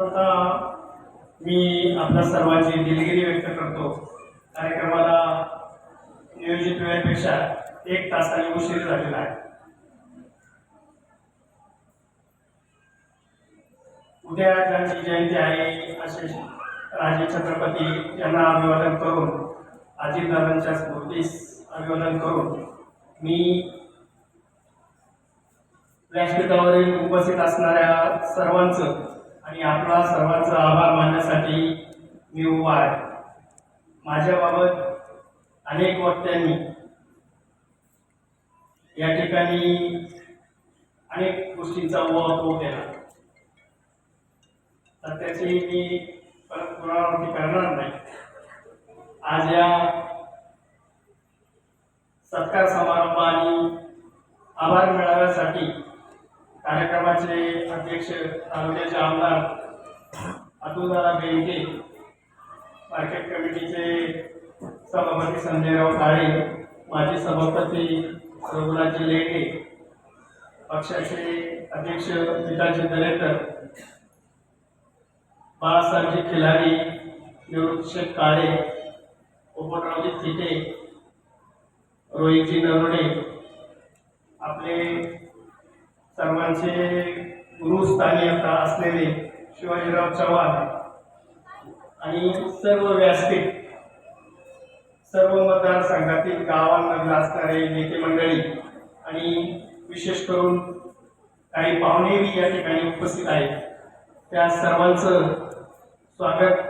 आता मी आपल्या सर्वांची दिलगिरी व्यक्त करतो. कार्यक्रमाला नियोजित वेळेपेक्षा एक तासाने उशीर झालेला आहे. उद्या ज्यांची जयंती आहे असे राजे छत्रपती यांना अभिवादन करून अजितदादांच्या स्मृतीस अभिवादन करून मी व्यासपीठावरील उपस्थित असणाऱ्या सर्वांचं आणि आपला सर्वांचा आभार मानण्यासाठी मी उभा आहे. माझ्याबाबत अनेक वक्त्यांनी या ठिकाणी अनेक गोष्टींचा उहापोह केला. तर त्याची मी परत पुनरावृत्ती करणार नाही. आज या सत्कार समारंभ आणि आभार मिळवण्यासाठी कार्यक्रमाचे अध्यक्ष तालुक्याचे आमदार अतुलदादा बेंके मार्केट कमिटीचे सभापती संजयराव काळे माजी सभापती रघुराजी लेंडे पक्षाचे अध्यक्ष पिताजी दरेकर बाळासाहेबजी खिलारी निवृत्त काळे पोपटरावजी थिटे रोहितजी नरोडे आपले सर्वांचे गुरुस्थानी आता असलेले शिवाजीराव चव्हाण आणि सर्व व्यासपीठ सर्व मतदारसंघातील गावांमध्ये असणारे नेते मंडळी आणि विशेष करून काही पाहुणेही या ठिकाणी उपस्थित आहेत. त्या सर्वांचं स्वागत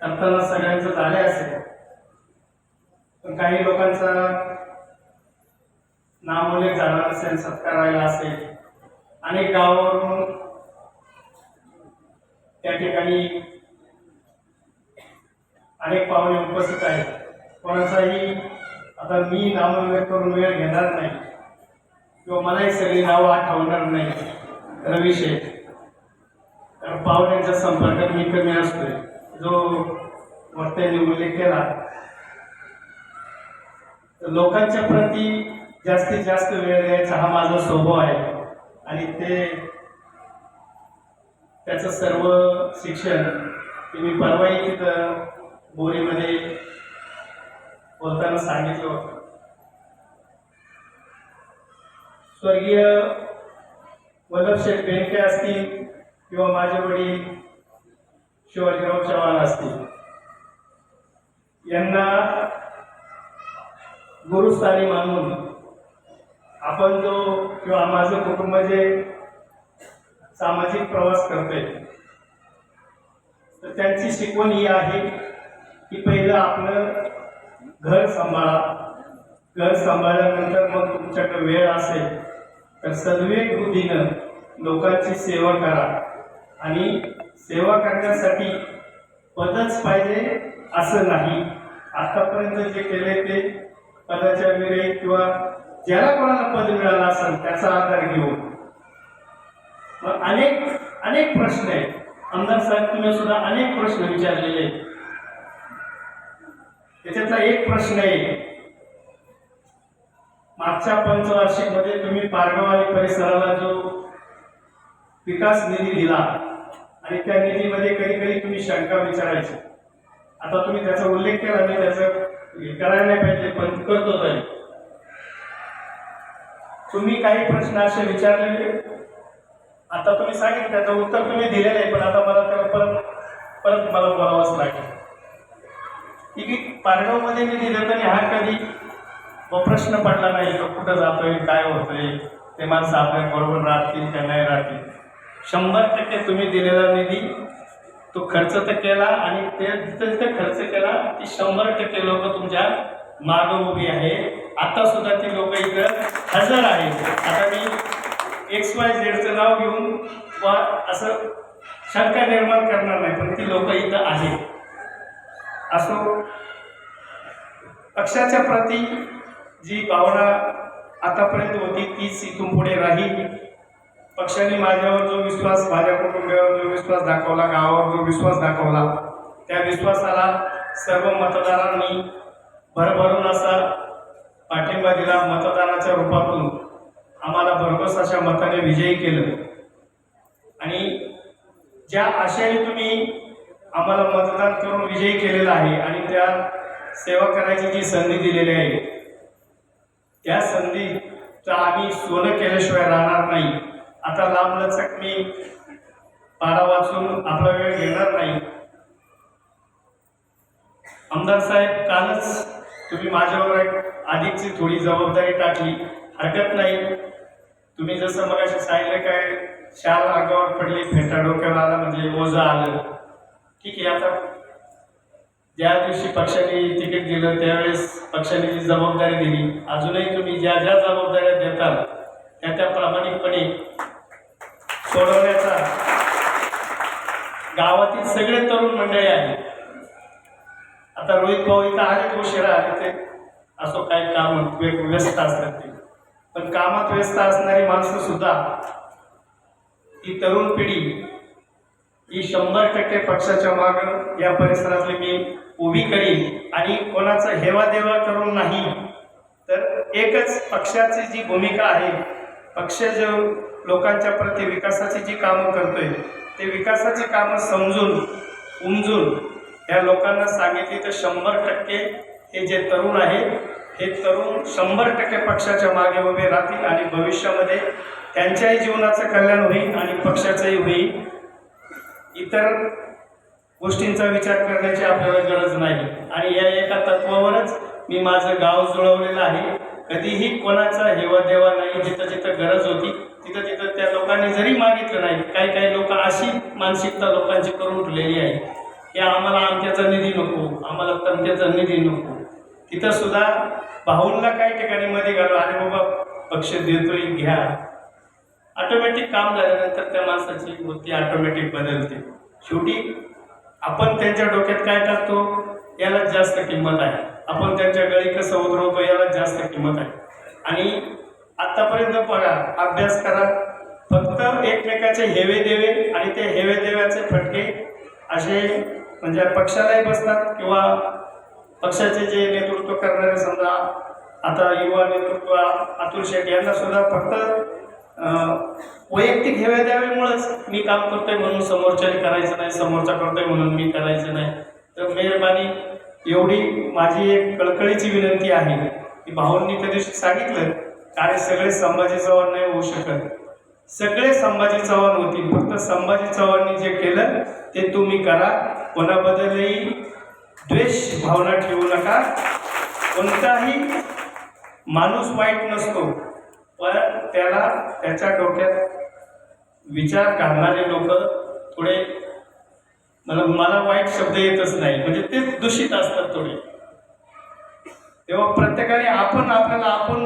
करताना सगळ्यांचं झाले असेल. पण काही लोकांचा नामोले जाणार असेल सत्कार राहिला असेल. अनेक गावावरून त्या ठिकाणी अनेक पाहुणे उपस्थित आहेत. कोणाचाही आता मी नामोल्लेख करून वेळ घेणार नाही. किंवा मलाही सगळी नावं आठवणार नाही. रवी शेठ. कारण पाहुण्यांच्या संपर्कात मी कमी असतोय. जो वक्त्यांनी उल्लेख केला तर लोकांच्या प्रती जास्तीत जास्त वेळ द्यायचा हा माझा स्वभाव आहे. आणि ते त्याचं सर्व शिक्षण ते मी परवाही तिथं बोरीमध्ये बोलताना सांगितलं होतं. स्वर्गीय वल्लभशेठ बेंके असतील किंवा माझे वडील शिवाजीराव चव्हाण असतील. यांना गुरुस्थानी मानून आपण जो किंवा माझं कुटुंब जे सामाजिक प्रवास करते तर त्यांची शिकवण ही आहे की पहिलं आपलं घर सांभाळा. घर सांभाळल्यानंतर मग तुमच्याकडे वेळ असेल तर सद्विवेक बुद्धीनं लोकांची सेवा करा. आणि सेवा करण्यासाठी पदच पाहिजे असं नाही. आतापर्यंत जे केले ते पदाच्या वेळेत किंवा ज्याला कोणाला पद मिळालं असेल त्याचा आधार घेऊन. मग अनेक अनेक प्रश्न आहेत. आमदार साहेब तुम्ही सुद्धा अनेक प्रश्न विचारलेले आहेत. त्याच्यातला एक प्रश्न आहे. मागच्या पंचवार्षिकमध्ये तुम्ही पारगाव परिसराला जो विकास निधी दिला आणि त्या निधीमध्ये कधी कधी तुम्ही शंका विचारायची. आता तुम्ही त्याचा उल्लेख केला मी त्याचं हे करायला नाही पाहिजे पण करतो तरी. तुम्ही काही प्रश्न असे विचारलेले? आता तुम्ही सांगितलं त्याचं उत्तर तुम्ही दिलेलं आहे पण आता मला त्याला परत परत मला बोलावंच लागेल. की पारगावमध्ये मी दिलं तरी हा कधी व प्रश्न पडला नाही तो कुठं जातोय काय होतंय ते माणसं आपल्या बरोबर राहतील का नाही राहतील. शंभर टक्के तुम्ही दिलेला निधी तो खर्च तर केला आणि ते जिथं जिथं खर्च केला ती शंभर टक्के लोक तुमच्या मागं उभी आहे. आता सुद्धा ती लोक इथं हजर आहेत. आता मी एक्स वाय झेडचं नाव घेऊन वा असं शंका निर्माण करणार नाही पण ती लोक इथं आहेत. असो पक्षाच्या प्रती जी भावना आतापर्यंत होती तीच इथून पुढे राहील. पक्षाने माझ्यावर जो विश्वास माझ्या कुटुंबावर जो विश्वास दाखवला गावावर जो विश्वास दाखवला त्या विश्वासाला सर्व मतदारांनी भरभरून असा पाठिंबा दिला मतदानाच्या रूपातून आम्हाला भरघोस अशा मताने विजयी केलं. आणि ज्या आशयाने तुम्ही आम्हाला मतदान करून विजयी केलेला आहे आणि त्या सेवा करायची जी संधी दिलेली आहे त्या संधीचा आम्ही सोनं केल्याशिवाय राहणार नाही. आता लांबलचक मी पारा वाचून आपला वेळ घेणार नाही. आमदार साहेब कालच तुम्ही माझ्यावर एक अधिकची थोडी जबाबदारी टाकली. हरकत नाही. तुम्ही जसं मग सांगितलं काय शाल अंगावर पडली फेटा डोक्याला आला म्हणजे ओझं आलं. ठीक आहे आता ज्या दिवशी पक्षाने तिकीट दिलं त्यावेळेस पक्षाने जी जबाबदारी दिली. अजूनही तुम्ही ज्या ज्या जबाबदाऱ्या देताल त्या त्या प्रामाणिकपणे सोडवण्याचा गावातील सगळे तरुण मंडळी आहेत. आता रोहित भाऊ इथं आले उशिरा आले ते असो काही काम व्यस्त असतात ते. पण कामात व्यस्त असणारी माणसं सुद्धा ही तरुण पिढी ही शंभर टक्के पक्षाच्या माग या परिसरातली मी उभी करीन. आणि कोणाचा हेवा देवा करून नाही तर एकच पक्षाची जी भूमिका आहे पक्ष जो लोकांच्या प्रति विकासाची जी कामं करतोय ते विकासाची कामं समजून उमजून या लोकांना सांगितली तर शंभर टक्के हे जे तरुण आहे हे तरुण शंभर टक्के पक्षाच्या मागे उभे राहतील आणि भविष्यामध्ये त्यांच्याही जीवनाचं कल्याण होईल आणि पक्षाचंही होईल. इतर गोष्टींचा विचार करण्याची आपल्याला गरज नाही. आणि या एका तत्वावरच मी माझं गाव जुळवलेलं आहे. कधीही कोणाचा हेवा देवा नाही जिथं जिथं गरज होती तिथं तिथं त्या लोकांनी जरी मागितलं नाही काही काही लोक अशी मानसिकता लोकांची करून ठेवलेली आहे. की आम्हाला आमच्याचा निधी नको आम्हाला तमक्याचा निधी नको. तिथं सुद्धा भाऊंना काही ठिकाणी मध्ये घालू अरे बाबा पक्ष देतोय घ्या. ऑटोमॅटिक काम झाल्यानंतर त्या माणसाची वृत्ती ऑटोमॅटिक बदलते. शेवटी आपण त्यांच्या डोक्यात काय टाकतो? याला जास्त किंमत आहे. आपण त्यांच्या गळी कसं उतरवतो याला जास्त किंमत आहे. आणि आतापर्यंत बघा अभ्यास करा. फक्त एकमेकाचे हेवे देवे आणि ते हेवे देव्याचे फटके असे म्हणजे पक्षालाही बसतात किंवा पक्षाचे जे नेतृत्व करणारे समजा आता युवा नेतृत्व अतुल शेठ यांना सुद्धा फक्त वैयक्तिक हेव्या द्याव्यामुळंच मी काम करतोय म्हणून समोरच्याने करायचं नाही समोरचा करतोय म्हणून मी करायचं नाही. तर मेहरबानी एवढी माझी एक कळकळीची विनंती आहे की भाऊंनी त्या दिवशी सांगितलं कारण सगळे संभाजी जवळ नाही होऊ शकत. सगळे संभाजी चव्हाण होतील. फक्त संभाजी चव्हाणनी जे केलं ते तुम्ही करा. कोणाबद्दलही द्वेष भावना ठेवू नका. कोणताही माणूस वाईट नसतो. पण त्याला त्याच्या डोक्यात विचार काढणारे लोक थोडे मला मला वाईट शब्द येतच नाही. म्हणजे ते दूषित असतात थोडे. तेव्हा प्रत्येकाने आपण आपल्याला आपण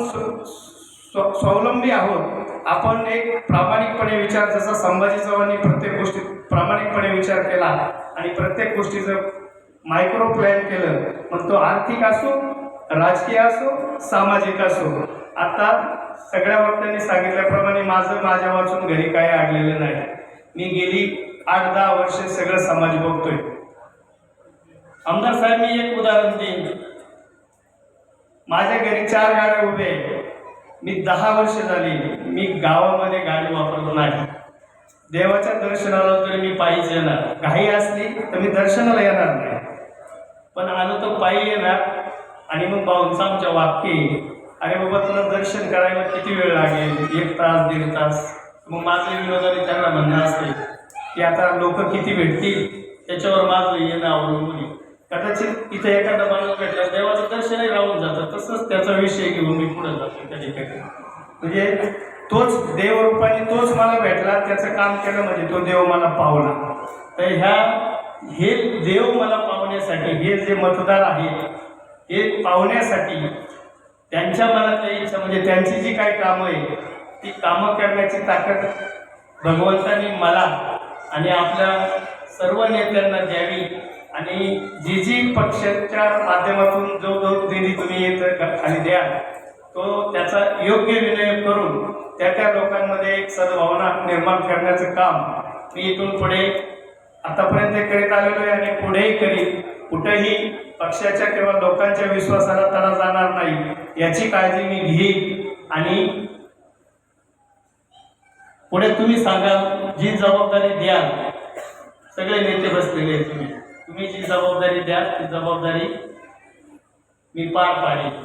स्व- स्वावलंबी आहोत. आपण एक प्रामाणिकपणे विचार जसा संभाजी चव्हाणांनी प्रत्येक गोष्टीत प्रामाणिकपणे विचार केला आणि प्रत्येक गोष्टीचं मायक्रो प्लॅन केलं मग तो आर्थिक असो राजकीय असो सामाजिक असो. आता सगळ्या वक्त्यांनी सांगितल्याप्रमाणे माझं माझ्या वाचून घरी काही अडलेलं नाही. मी गेली आठ दहा वर्ष सगळं समाज बघतोय. आमदार साहेब मी एक उदाहरण देईन. माझ्या घरी चार गाड्या उभे मी दहा वर्ष झाली मी गावामध्ये गाडी वापरलो नाही. देवाच्या दर्शनाला तरी मी पायीच येणार. घाई असली तर मी दर्शनाला येणार नाही. पण आलो तर पायी येणार. आणि मग भाऊंचं आमच्या वाक्य अरे बाबा तुला दर्शन करायला किती वेळ लागेल? एक तास दीड तास. मग माझं विनोदाने त्यांना म्हणणं असते की आता लोक किती भेटतील? त्याच्यावर माझं येणं अवलंबून कदाचित इथे एखादा माणूस भेटला देवाचं दर्शनही राहून जातं. तसंच त्याचा विषय घेऊन मी पुढे जातो त्या ठिकाणी. म्हणजे तोच देवरूपाने तोच मला भेटला त्याचं काम केलं म्हणजे तो देव मला पावला. तर ह्या हे देव मला पावण्यासाठी हे जे मतदार आहेत हे पावण्यासाठी त्यांच्या मनात इच्छा म्हणजे त्यांची जी काही कामं आहे ती कामं करण्याची ताकद भगवंतानी मला आणि आपल्या सर्व नेत्यांना द्यावी. आणि जी जी पक्षाच्या माध्यमातून जो जो निधी तुम्ही येत खाली द्याल तो त्याचा योग्य विनियोग करून त्या त्या लोकांमध्ये एक सद्भावना निर्माण करण्याचं काम मी इथून पुढे आतापर्यंत करीत आलेलो आहे आणि पुढेही करीन कुठेही पक्षाच्या किंवा लोकांच्या विश्वासाला तडा जाणार नाही याची काळजी मी घेईन. आणि पुढे तुम्ही सांगाल जी जबाबदारी द्याल सगळे नेते बसलेले आहेत तुम्ही. तुम्ही जी जबाबदारी द्या ती जबाबदारी मी पार पाडेल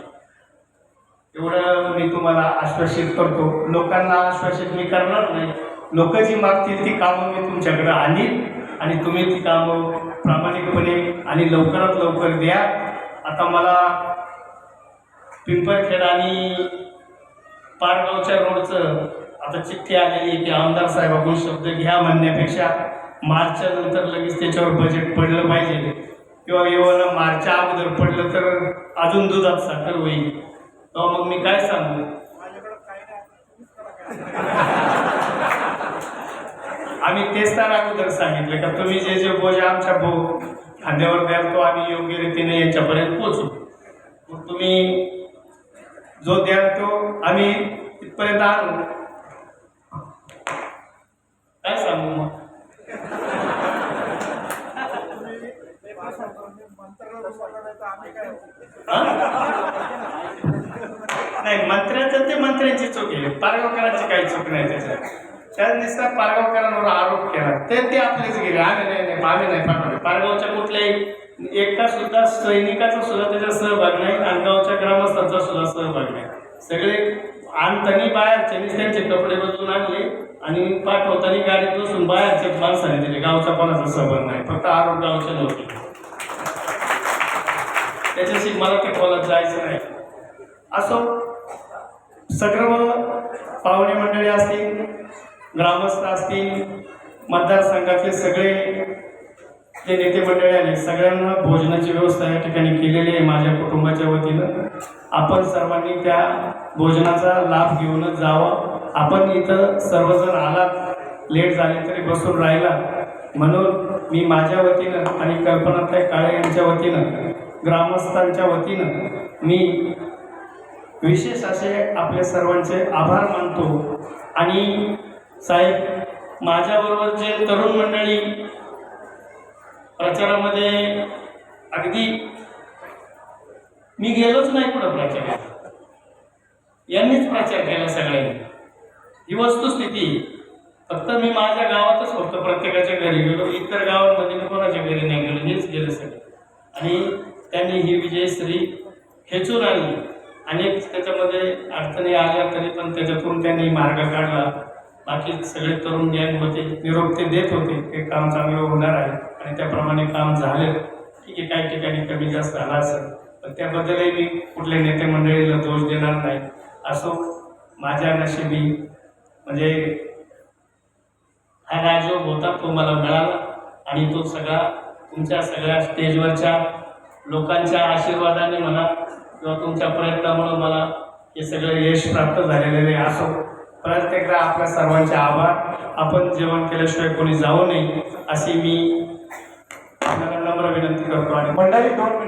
एवढं मी तुम्हाला आश्वासित करतो. लोकांना आश्वासित मी करणार नाही. लोक जी मागतील ती कामं मी तुमच्याकडे आणीन. आणि तुम्ही ती कामं प्रामाणिकपणे आणि लवकरात लवकर द्या. आता मला पिंपरखेड आणि पारगावच्या रोडचं आता चिठ्ठी आलेली की आमदार साहेबांकडून शब्द घ्या म्हणण्यापेक्षा मार्चच्या नंतर लगेच त्याच्यावर बजेट पडलं पाहिजे. किंवा एवढं मार्चच्या अगोदर पडलं तर अजून दुधात साखर होईल. तेव्हा मग मी काय सांगू? आम्ही तेच तर अगोदर सांगितलं का तुम्ही जे जे बोजा आमच्या भाऊ खांद्यावर द्याल तो आम्ही योग्य रीतीने याच्यापर्यंत पोचू मग तुम्ही जो द्याल तो आम्ही तिथपर्यंत आणू. काय सांगू मग? नाही मंत्र्याचं ते मंत्र्यांची चूक आहे. पारगावकरांची काही चूक नाही त्याच्यात. त्या नुसता पारगावकरांवर आरोप केला. ते ते आपलेच गेले. आम्ही नाही नाही आम्ही नाही पाठवले. पारगावच्या कुठल्याही एकटा सुद्धा सैनिकाचा सुद्धा त्याच्यात सहभाग नाही आणि गावच्या ग्रामस्थांचा सुद्धा सहभाग नाही. सगळे आणतानी बाहेरच्यानीच त्यांचे कपडे बदलून आणले आणि पाठवताना गाडीत बसून बाहेरच्या माणसाने दिले. गावचा कोणाचा सहभाग नाही. फक्त आरोप गावचे नव्हते. त्याच्याशी मला ते खोलात जायचं नाही. असं सगळं पाहुणे मंडळी असतील ग्रामस्थ असतील मतदारसंघातले सगळे जे नेते मंडळी आले सगळ्यांना भोजनाची व्यवस्था या ठिकाणी केलेली आहे माझ्या कुटुंबाच्या वतीनं. आपण सर्वांनी त्या भोजनाचा लाभ घेऊनच जावं. आपण इथं सर्वजण आलात लेट झाले तरी बसून राहिला म्हणून मी माझ्या वतीनं आणि कल्पनाताई काळे यांच्या वतीनं ग्रामस्थांच्या वतीनं मी विशेष असे आपल्या सर्वांचे आभार मानतो. आणि साहेब माझ्याबरोबर जे तरुण मंडळी प्रचारामध्ये अगदी मी गेलोच नाही कुठं प्रचारात यांनीच प्रचार केला सगळ्यांनी. ही वस्तुस्थिती फक्त मी माझ्या गावातच होतो. प्रत्येकाच्या घरी गेलो. इतर गावांमध्ये मी कोणाच्या घरी नाही गेलो. हेच गेलं सगळं. आणि त्यांनी ही विजयश्री खेचून आणली. अनेक त्याच्यामध्ये अडचणी आल्या तरी पण त्याच्यातून त्यांनी मार्ग काढला. बाकी सगळे तरुण गँग होते निरोप ते देत होते ते काम चांगलं होणार आहे आणि त्याप्रमाणे काम झालं. ठीक आहे काही ठिकाणी कमी जास्त झाला असेल पण त्याबद्दलही मी कुठल्या नेते मंडळीला दोष देणार नाही. असो माझ्या नशिबी म्हणजे हा राजयोग होता तो मला मिळाला आणि तो सगळा तुमच्या सगळ्या स्टेजवरच्या लोकांच्या आशीर्वादाने म्हणा किंवा तुमच्या प्रयत्नामुळं मला हे सगळं यश प्राप्त झालेले असो परत आपल्या सर्वांचे आभार. आपण जेवण केल्याशिवाय कोणी जाऊ नये अशी मी आपल्याला नम्र विनंती करतो. आणि मंडळी दोन